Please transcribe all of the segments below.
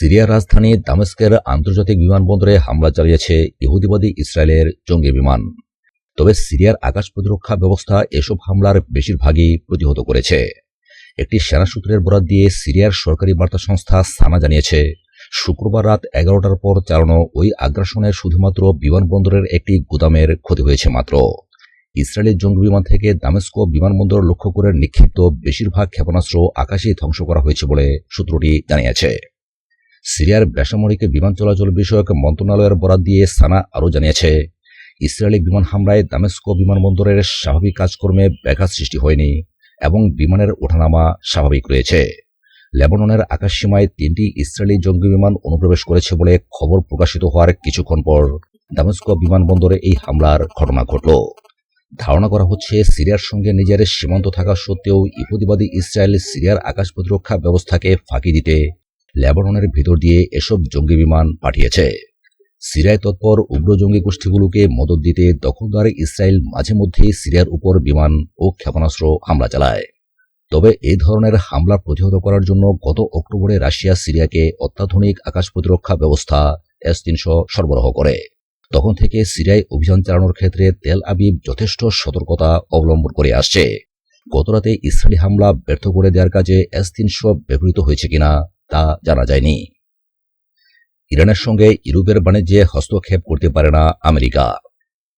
সিরিয়ার রাজধানী দামেস্কের আন্তর্জাতিক বিমানবন্দরে হামলা চালিয়েছে ইহুদিবাদী ইসরায়েলের জঙ্গি বিমান। তবে সিরিয়ার আকাশ প্রতিরক্ষা ব্যবস্থা এসব হামলার বেশিরভাগই প্রতিহত করেছে। একটি সেনা সূত্রের বরাত দিয়ে সিরিয়ার সরকারি বার্তা সংস্থা সানা জানিয়েছে, শুক্রবার রাত এগারোটার পর চালানো ওই আগ্রাসনে শুধুমাত্র বিমানবন্দরের একটি গুদামের ক্ষতি হয়েছে মাত্র। ইসরায়েলের জঙ্গি বিমান থেকে দামেস্কো বিমানবন্দর লক্ষ্য করে নিক্ষিপ্ত বেশিরভাগ ক্ষেপণাস্ত্র আকাশেই ধ্বংস করা হয়েছে বলে সূত্রটি জানিয়েছে। সিরিয়ার বেসামরিক বিমান চলাচল বিষয়ক মন্ত্রণালয়ের বরাত দিয়ে সানা আরও জানিয়েছে, ইসরায়েলি বিমান হামলায় দামেস্কো বিমানবন্দরের স্বাভাবিক কাজকর্মে ব্যাঘাত সৃষ্টি হয়নি এবং বিমানের ওঠানামা স্বাভাবিক রয়েছে। লেবাননের আকাশসীমায় তিনটি ইসরায়েলি জঙ্গি বিমান অনুপ্রবেশ করেছে বলে খবর প্রকাশিত হওয়ার কিছুক্ষণ পর দামেস্কো বিমানবন্দরে এই হামলার ঘটনা ঘটল। ধারণা করা হচ্ছে, সিরিয়ার সঙ্গে নিজের সীমান্ত থাকা সত্ত্বেও ইহুদিবাদী ইসরায়েল সিরিয়ার আকাশ প্রতিরক্ষা ব্যবস্থাকে ফাঁকি দিতে লেবাননের ভিতর দিয়ে এসব জঙ্গি বিমান পাঠিয়েছে। সিরিয়ায় তৎপর উগ্র জঙ্গি গোষ্ঠীগুলোকে মদত দিতে দখলদার ইসরায়েল মাঝে মধ্যে সিরিয়ার উপর বিমান ও ক্ষেপণাস্ত্র হামলা চালায়। তবে এই ধরনের হামলা প্রতিহত করার জন্য গত অক্টোবরে রাশিয়া সিরিয়াকে অত্যাধুনিক আকাশ প্রতিরক্ষা ব্যবস্থা এস তিনশো সরবরাহ করে। তখন থেকে সিরিয়ায় অভিযান চালানোর ক্ষেত্রে তেল আবিব যথেষ্ট সতর্কতা অবলম্বন করে আসছে। গতরাতে ইসরায়েলি হামলা ব্যর্থ করে দেওয়ার কাজে এস তিনশো ব্যবহৃত হয়েছে কিনা তা জানা যায়নি। ইরানের সঙ্গে ইউরোপের বাণিজ্যে হস্তক্ষেপ করতে পারে না আমেরিকা।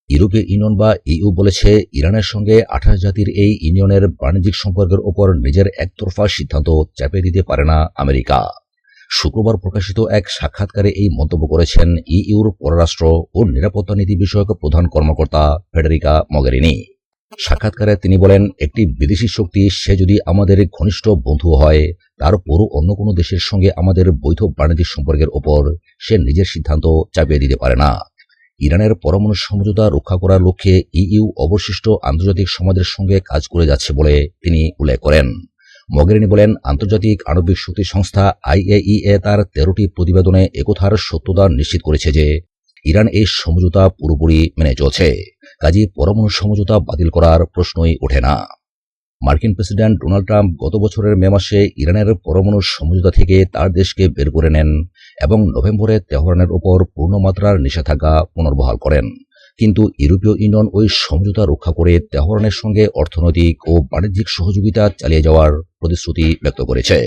ইউরোপীয় ইউনিয়ন বা ইইউ বলেছে, ইরানের সঙ্গে আঠাশ জাতির এই ইউনিয়নের বাণিজ্যিক সম্পর্কের ওপর নিজের একতরফা সিদ্ধান্ত চাপিয়ে দিতে পারে না আমেরিকা। শুক্রবার প্রকাশিত এক সাক্ষাৎকারে এই মন্তব্য করেছেন ইইউর পররাষ্ট্র ও নিরাপত্তা নীতি বিষয়ক প্রধান কর্মকর্তা ফেডেরিকা মগেরিনি। সাক্ষাৎকারে তিনি বলেন, একটি বিদেশি শক্তি, সে যদি আমাদের ঘনিষ্ঠ বন্ধু হয় তারপরও অন্য কোনো দেশের সঙ্গে আমাদের বৈধ বাণিজ্যিক সম্পর্কের ওপর সে নিজের সিদ্ধান্ত চাপিয়ে দিতে পারে না। ইরানের পরমাণু সমঝোতা রক্ষা করার লক্ষ্যে ইইউ অবশিষ্ট আন্তর্জাতিক সমাজের সঙ্গে কাজ করে যাচ্ছে বলে তিনি উল্লেখ করেন। মগেরিনি বলেন, আন্তর্জাতিক আণবিক শক্তি সংস্থা আইএইএ তার তেরোটি প্রতিবেদনে একথার সত্যতা নিশ্চিত করেছে যে ইরান এই সমঝোতা পুরোপুরি মেনে চলছে। কাজী পরমাণু সমঝোতা বাতিল করার প্রশ্নই ওঠে না। মার্কিন প্রেসিডেন্ট ডোনাল্ড ট্রাম্প গত বছরের মে মাসে ইরানের পরমাণু সমঝোতা থেকে তার দেশকে বের করে নেন এবং নভেম্বরে তেহরানের ওপর পূর্ণমাত্রার নিষেধাজ্ঞা পুনর্বহাল করেন। কিন্তু ইউরোপীয় ইউনিয়ন ওই সমঝোতা রক্ষা করে তেহরানের সঙ্গে অর্থনৈতিক ও বাণিজ্যিক সহযোগিতা চালিয়ে যাওয়ার প্রতিশ্রুতি ব্যক্ত করেছে।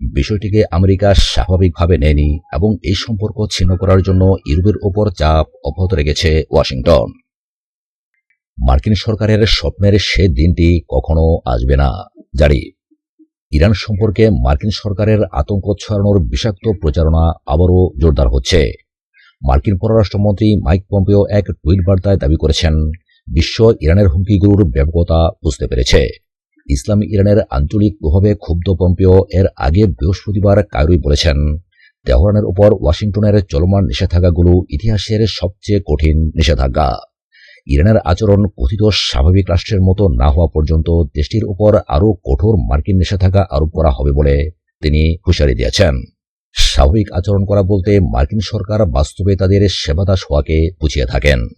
বিষয়টিকে আমেরিকা স্বাভাবিকভাবে নেয়নি এবং এই সম্পর্ক ছিন্ন করার জন্য ইউরোপের ওপর চাপ অব্যাহত রেখেছে ওয়াশিংটন। মার্কিন সরকারের স্বপ্নের সে দিনটি কখনো আসবে না। জারি। ইরান সম্পর্কে মার্কিন সরকারের আতঙ্ক ছড়ানোর বিষাক্ত প্রচারণা আবারও জোরদার হচ্ছে। মার্কিন পররাষ্ট্রমন্ত্রী মাইক পম্পেও এক টুইট বার্তায় দাবি করেছেন, বিশ্ব ইরানের হুমকিগুলোর ব্যাপকতা বুঝতে পেরেছে। ইসলামী ইরানের আঞ্চলিক প্রভাবে ক্ষুব্ধ পম্পেও এর আগে বৃহস্পতিবার কায়রোই বলেছেন, তেহরানের উপর ওয়াশিংটনের চলমান নিষেধাজ্ঞাগুলো ইতিহাসের সবচেয়ে কঠিন নিষেধাজ্ঞা। ইরানের আচরণ কথিত স্বাভাবিক রাষ্ট্রের মতো না হওয়া পর্যন্ত দেশটির উপর আরও কঠোর মার্কিন নিষেধাজ্ঞা আরোপ করা হবে বলে তিনি হুঁশিয়ারি দিয়েছেন। স্বাভাবিক আচরণ করা বলতে মার্কিন সরকার বাস্তবে তাদের সেবাদাস হওয়াকে বুঝিয়ে থাকেন।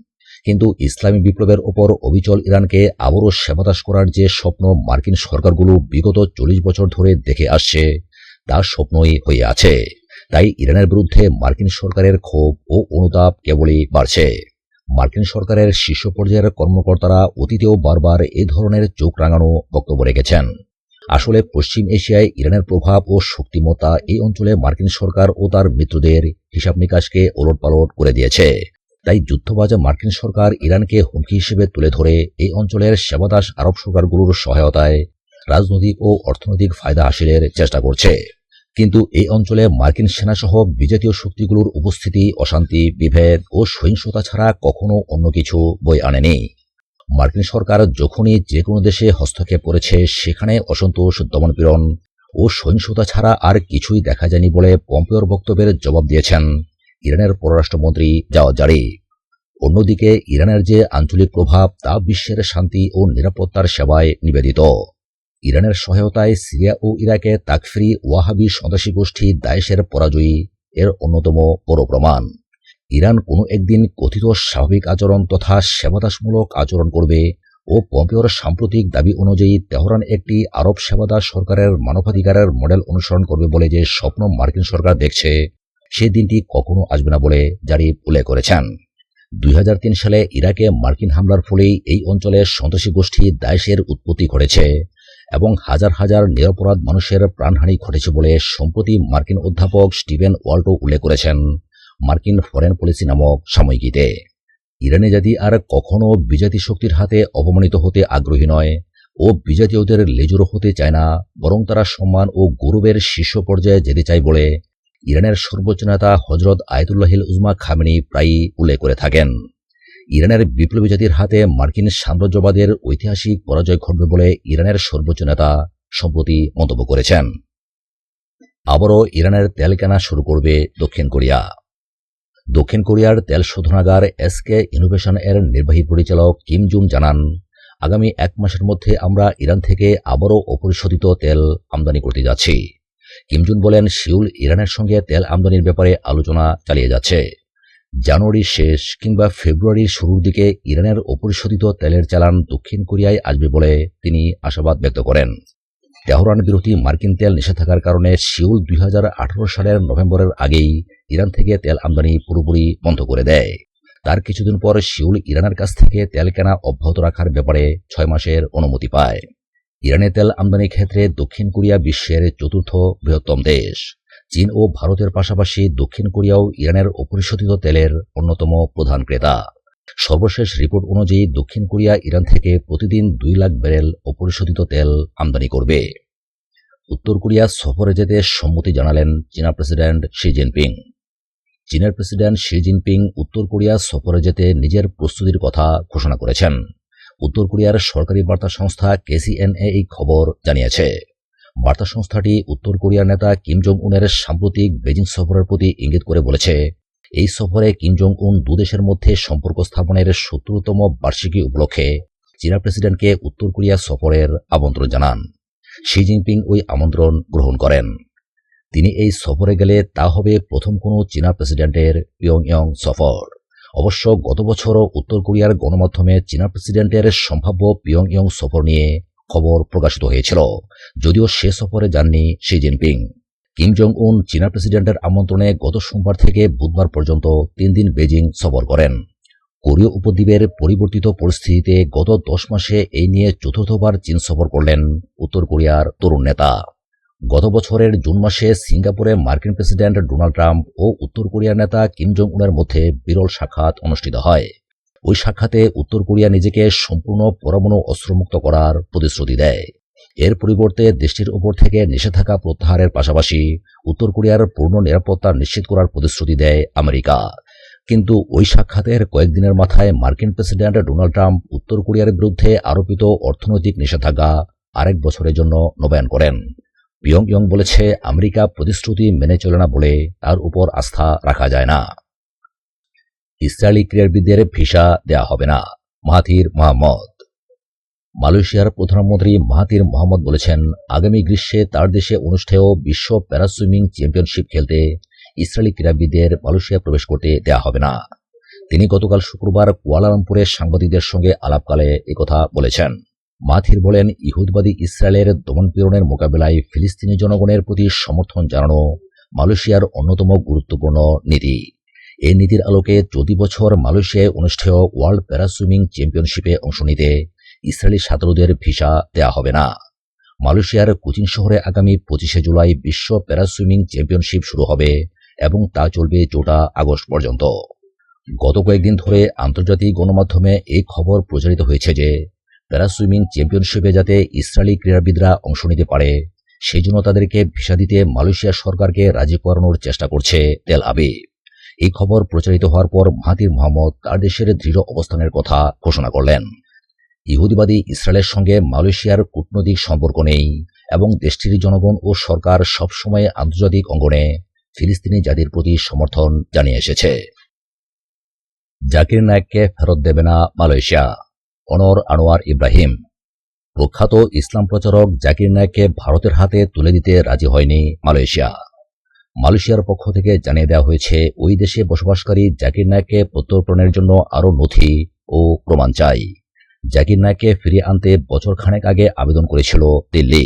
কিন্তু ইসলামী বিপ্লবের ওপর অবিচল ইরানকে আবারও সেবাদাস করার যে স্বপ্ন মার্কিন সরকারগুলো বিগত চল্লিশ বছর ধরে দেখে আসছে তার স্বপ্নই হয়ে আছে। তাই ইরানের বিরুদ্ধে মার্কিন সরকারের ক্ষোভ ও অনুতাপ কেবলই বাড়ছে। মার্কিন সরকারের শীর্ষ পর্যায়ের কর্মকর্তারা অতীতেও বারবার এ ধরনের চোখ রাঙানো বক্তব্য রেখেছেন। আসলে পশ্চিম এশিয়ায় ইরানের প্রভাব ও শক্তিমত্তা এই অঞ্চলে মার্কিন সরকার ও তার মিত্রদের হিসাব নিকাশকে ওলটপালট করে দিয়েছে। তাই যুদ্ধবাজ মার্কিন সরকার ইরানকে হুমকি হিসেবে তুলে ধরে এই অঞ্চলের সেবাদাস আরব সরকারগুলোর সহায়তায় রাজনৈতিক ও অর্থনৈতিক ফায়দা হাসিলের চেষ্টা করছে। কিন্তু এই অঞ্চলে মার্কিন সেনাসহ বিজাতীয় শক্তিগুলোর উপস্থিতি, অশান্তি, বিভেদ ও সহিংসতা ছাড়া কখনো অন্য কিছু বই আনেনি। মার্কিন সরকার যখনই যে কোনো দেশে হস্তক্ষেপ করেছে, সেখানে অসন্তোষ, দমনপীড়ন ও সহিংসতা ছাড়া আর কিছুই দেখা যায়নি বলে পম্পেওর বক্তব্যের জবাব দিয়েছেন ইরানের পররাষ্ট্রমন্ত্রী জাওয়াদ জারি। অন্যদিকে ইরানের যে আঞ্চলিক প্রভাব, তা বিশ্বের শান্তি ও নিরাপত্তার সেবায় নিবেদিত। ইরানের সহায়তায় সিরিয়া ও ইরাকে তাকফিরি, ওয়াহাবি সন্ত্রাসী গোষ্ঠী দায়েশের পরাজয়ী এর অন্যতম বড় প্রমাণ। ইরান কোনো একদিন কথিত স্বাভাবিক আচরণ তথা সেবাদাসমূলক আচরণ করবে ও পম্পিওর সাম্প্রতিক দাবি অনুযায়ী তেহরান একটি আরব সেবাদাস সরকারের মানবাধিকারের মডেল অনুসরণ করবে বলে যে স্বপ্ন মার্কিন সরকার দেখছে সেই দিনটি কখনো আসবে না বলে জারিফ উল্লেখ করেছেন। দুই হাজার তিন সালে ইরাকে মার্কিন হামলার ফলেই এই অঞ্চলে সন্ত্রাসী গোষ্ঠী দায়েশের উৎপত্তি ঘটেছে। এবং হাজার হাজার নিরপরাধ মানুষের প্রাণহানি ঘটেছে বলে সম্প্রতি মার্কিন অধ্যাপক স্টিভেন ওয়াল্টো উল্লেখ করেছেন মার্কিন ফরেন পলিসি নামক সাময়িকীতে। ইরানে জাতি আর কখনো বিজাতি শক্তির হাতে অপমানিত হতে আগ্রহী নয় ও বিজাতীয়দের লেজুরো হতে চায় না, বরং তারা সম্মান ও গৌরবের শীর্ষ পর্যায়ে যেতে চায় বলে ইরানের সর্বোচ্চ নেতা হজরত আয়তুল্লাহিল উজমা খামেনি প্রায়ই উল্লেখ করে থাকেন। ইরানের বিপ্লবী জাতির হাতে মার্কিন সাম্রাজ্যবাদের ঐতিহাসিক পরাজয় ঘটবে বলে ইরানের সর্বোচ্চ নেতা সম্প্রতি মন্তব্য করেছেন। আবারও ইরানের তেল কেনা শুরু করবে দক্ষিণ কোরিয়া। দক্ষিণ কোরিয়ার তেল শোধনাগার এসকে ইনোভেশন এর নির্বাহী পরিচালক কিম জুন জানান, আগামী এক মাসের মধ্যে আমরা ইরান থেকে আবারও অপরিশোধিত তেল আমদানি করতে যাচ্ছি। কিমজুন বলেন শিউল ইরানের সঙ্গে তেল আমদানির ব্যাপারে আলোচনা চালিয়ে যাচ্ছে। জানুয়ারির শেষ কিংবা ফেব্রুয়ারির শুরুর দিকে ইরানের অপরিশোধিত তেলের চালান দক্ষিণ কোরিয়ায় আসবে বলে তিনি আশাবাদ ব্যক্ত করেন। তেহরান বিরোধী মার্কিন তেল নিষেধাজ্ঞার কারণে শিউল দুই সালের নভেম্বরের আগেই ইরান থেকে তেল আমদানি পুরোপুরি বন্ধ করে দেয়। তার কিছুদিন পর শিউল ইরানের কাছ থেকে তেল কেনা অব্যাহত রাখার ব্যাপারে ছয় মাসের অনুমতি পায়। ইরানের তেল আমদানির ক্ষেত্রে দক্ষিণ কোরিয়া বিশ্বের চতুর্থ বৃহত্তম দেশ। চীন ও ভারতের পাশাপাশি দক্ষিণ কোরিয়াও ইরানের অপরিশোধিত তেলের অন্যতম প্রধান ক্রেতা। সর্বশেষ রিপোর্ট অনুযায়ী দক্ষিণ কোরিয়া ইরান থেকে প্রতিদিন দুই লাখ ব্যারেল অপরিশোধিত তেল আমদানি করবে। উত্তর কোরিয়া সফরে যেতে সম্মতি জানালেন চীনা প্রেসিডেন্ট শি জিনপিং। চীনের প্রেসিডেন্ট শি জিনপিং উত্তর কোরিয়া সফরে যেতে নিজের প্রস্তুতির কথা ঘোষণা করেছেন। উত্তর কোরিয়ার সরকারি বার্তা সংস্থা কেসিএনএ এই খবর জানিয়েছে। বার্তা সংস্থাটি উত্তর কোরিয়ার নেতা কিম জং উনের সাম্প্রতিক বেজিং সফরের প্রতি ইঙ্গিত করে বলেছে, এই সফরে কিম জং উন দুদেশের মধ্যে সম্পর্ক স্থাপনের সত্তরতম বার্ষিকী উপলক্ষে চীনা প্রেসিডেন্টকে উত্তর কোরিয়া সফরের আমন্ত্রণ জানান। শি জিনপিং ওই আমন্ত্রণ গ্রহণ করেন। তিনি এই সফরে গেলে তা হবে প্রথম কোনো চীনা প্রেসিডেন্টের পিয়ংইয়ং সফর। অবশ্য গত বছরও উত্তর কোরিয়ার গণমাধ্যমে চীনা প্রেসিডেন্টের সম্ভাব্য পিয়ংইয়ং সফর নিয়ে খবর প্রকাশিত হয়েছিল। যদিও সে সফরে যাননি শি জিনপিং। কিম জং উন চীনা প্রেসিডেন্টের আমন্ত্রণে গত সোমবার থেকে বুধবার পর্যন্ত তিন দিন বেজিং সফর করেন। কোরীয় উপদ্বীপের পরিবর্তিত পরিস্থিতিতে গত দশ মাসে এই নিয়ে চতুর্থবার চীন সফর করলেন উত্তর কোরিয়ার তরুণ নেতা। গত বছরের জুন মাসে সিঙ্গাপুরে মার্কিন প্রেসিডেন্ট ডোনাল্ড ট্রাম্প ও উত্তর কোরিয়ার নেতা কিম জং উনের মধ্যে বিরল সাক্ষাৎ অনুষ্ঠিত হয়। ওই সাক্ষাতে উত্তর কোরিয়া নিজেকে সম্পূর্ণ পরমাণু অস্ত্রমুক্ত করার প্রতিশ্রুতি দেয়। এর পরিবর্তে দেশটির উপর থেকে নিষেধাজ্ঞা প্রত্যাহারের পাশাপাশি উত্তর কোরিয়ার পূর্ণ নিরাপত্তা নিশ্চিত করার প্রতিশ্রুতি দেয় আমেরিকা। কিন্তু ওই সাক্ষাতের কয়েকদিনের মাথায় মার্কিন প্রেসিডেন্ট ডোনাল্ড ট্রাম্প উত্তর কোরিয়ার বিরুদ্ধে আরোপিত অর্থনৈতিক নিষেধাজ্ঞা আরেক বছরের জন্য নবায়ন করেন। পিয়ংইয়ং বলেছে, আমেরিকা প্রতিশ্রুতি মেনে চলে না বলে তার উপর আস্থা রাখা যায় না। ইসরায়েলি ক্রীড়াবিদদের ভিসা দেয়া হবে না। মাহাথির মোহাম্মদ মালয়েশিয়ার প্রধানমন্ত্রী মাহাতির মোহাম্মদ বলেছেন, আগামী গ্রীষ্মে তার দেশে অনুষ্ঠেয় বিশ্ব প্যারাসুইমিং চ্যাম্পিয়নশিপ খেলতে ইসরায়েলি ক্রীড়াবিদদের মালয়েশিয়া প্রবেশ করতে দেয়া হবে না। তিনি গতকাল শুক্রবার কুয়ালালামপুরে সাংবাদিকদের সঙ্গে আলাপকালে একথা বলেছেন। মাথির বলেন, ইহুদবাদী ইসরায়েলের দমনপীড়নের মোকাবেলায় ফিলিস্তিনি জনগণের প্রতি সমর্থন জানানো মালয়েশিয়ার অন্যতম গুরুত্বপূর্ণ নীতি। এই নীতির আলোকে চলতি বছর মালয়েশিয়ায় অনুষ্ঠেয় ওয়ার্ল্ড প্যারাসুইমিং চ্যাম্পিয়নশিপে অংশ নিতে ইসরায়েলি সাঁতারুদের ভিসা দেয়া হবে না। মালয়েশিয়ার কোচিন শহরে আগামী পঁচিশে জুলাই বিশ্ব প্যারাসুইমিং চ্যাম্পিয়নশিপ শুরু হবে এবং তা চলবে চোটা আগস্ট পর্যন্ত। গত কয়েকদিন ধরে আন্তর্জাতিক গণমাধ্যমে এই খবর প্রচারিত হয়েছে যে, প্যারাসুইমিং চ্যাম্পিয়নশিপে যাতে ইসরায়েলি ক্রীড়াবিদরা অংশ নিতে পারে, সেই জন্য তাদেরকে ভিসা দিতে মালয়েশিয়া সরকারকে রাজি করানোর চেষ্টা করছে তেল আবি এই খবর প্রচারিত হওয়ার পর মাহাতির মোহাম্মদ তার দেশের দৃঢ় অবস্থানের কথা ঘোষণা করলেন। ইহুদিবাদী ইসরায়েলের সঙ্গে মালয়েশিয়ার কূটনৈতিক সম্পর্ক নেই এবং দেশটির জনগণ ও সরকার সবসময় আন্তর্জাতিক অঙ্গনে ফিলিস্তিনি জাতির প্রতি সমর্থন জানিয়ে এসেছে। জাকির নায়েককে ফেরত দেবে না মালয়েশিয়া। অনর আনোয়ার ইব্রাহিম। প্রখ্যাত ইসলাম প্রচারক জাকির নায়েককে ভারতের হাতে তুলে দিতে রাজি হয়নি মালয়েশিয়া। মালয়েশিয়ার পক্ষ থেকে জানিয়ে দেওয়া হয়েছে, ওই দেশে বসবাসকারী জাকির নায়ককে প্রত্যর্পণের জন্য আরও নথি ও প্রমাণ চাই। জাকির নায়ককে ফিরিয়ে আনতে বছর খানেক আগে আবেদন করেছিল দিল্লি।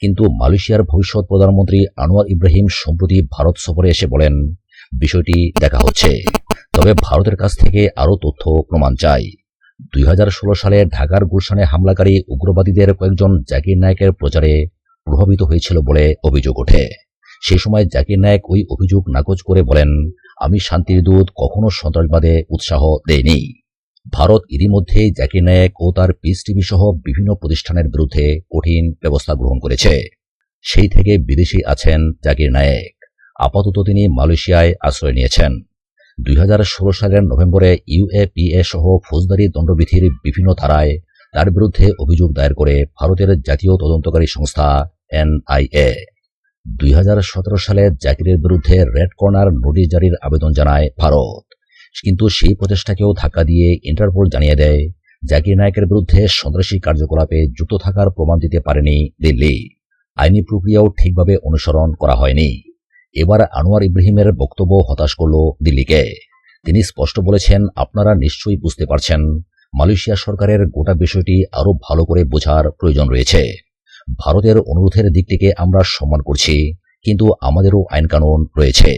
কিন্তু মালয়েশিয়ার ভবিষ্যৎ প্রধানমন্ত্রী আনোয়ার ইব্রাহিম সম্প্রতি ভারত সফরে এসে বলেন, বিষয়টি দেখা হচ্ছে। তবে ভারতের কাছ থেকে আরও তথ্য প্রমাণ চাই। দুই হাজার ষোলো সালে ঢাকার গুলশানে হামলাকারী উগ্রবাদীদের কয়েকজন জাকির নায়কের প্রচারে প্রভাবিত হয়েছিল বলে অভিযোগ ওঠে। সেই সময় জাকির নায়ক ওই অভিযোগ নাকচ করে বলেন, আমি শান্তির দূত, কখনো সন্ত্রাসবাদে উৎসাহ দেয়নি ভারত ইতিমধ্যে জাকির নায়েক ও তার পিস টিভি সহ বিভিন্ন প্রতিষ্ঠানের বিরুদ্ধে কঠিন ব্যবস্থা গ্রহণ করেছে। সেই থেকে বিদেশি আছেন জাকির নায়েক। আপাতত তিনি মালয়েশিয়ায় আশ্রয় নিয়েছেন। দুই হাজার ষোলো সালের নভেম্বরে ইউএপিএ সহ ফৌজদারি দণ্ডবিধির বিভিন্ন ধারায় তার বিরুদ্ধে অভিযোগ দায়ের করে ভারতের জাতীয় তদন্তকারী সংস্থা এনআইএ দুই হাজার সতেরো সালে জাকিরের বিরুদ্ধে রেড কর্নার নোটিশ জারির আবেদন জানায় ভারত। কিন্তু সেই প্রচেষ্টাকেও ধাক্কা দিয়ে ইন্টারপোল জানিয়ে দেয়, জাকির নায়কের বিরুদ্ধে সন্ত্রাসী কার্যকলাপে যুক্ত থাকার প্রমাণ দিতে পারেনি দিল্লি। আইনি প্রক্রিয়াও ঠিকভাবে অনুসরণ করা হয়নি। এবার আনোয়ার ইব্রাহিমের বক্তব্য হতাশ করল দিল্লিকে। তিনি স্পষ্ট বলেছেন, আপনারা নিশ্চয়ই বুঝতে পারছেন, মালয়েশিয়া সরকারের গোটা বিষয়টি আরও ভালো করে বোঝার প্রয়োজন রয়েছে। ভারতের অনুরোধের দিকটিকে আমরা সম্মান করছি কিন্তু আমাদেরও আইনকানুন রয়েছে।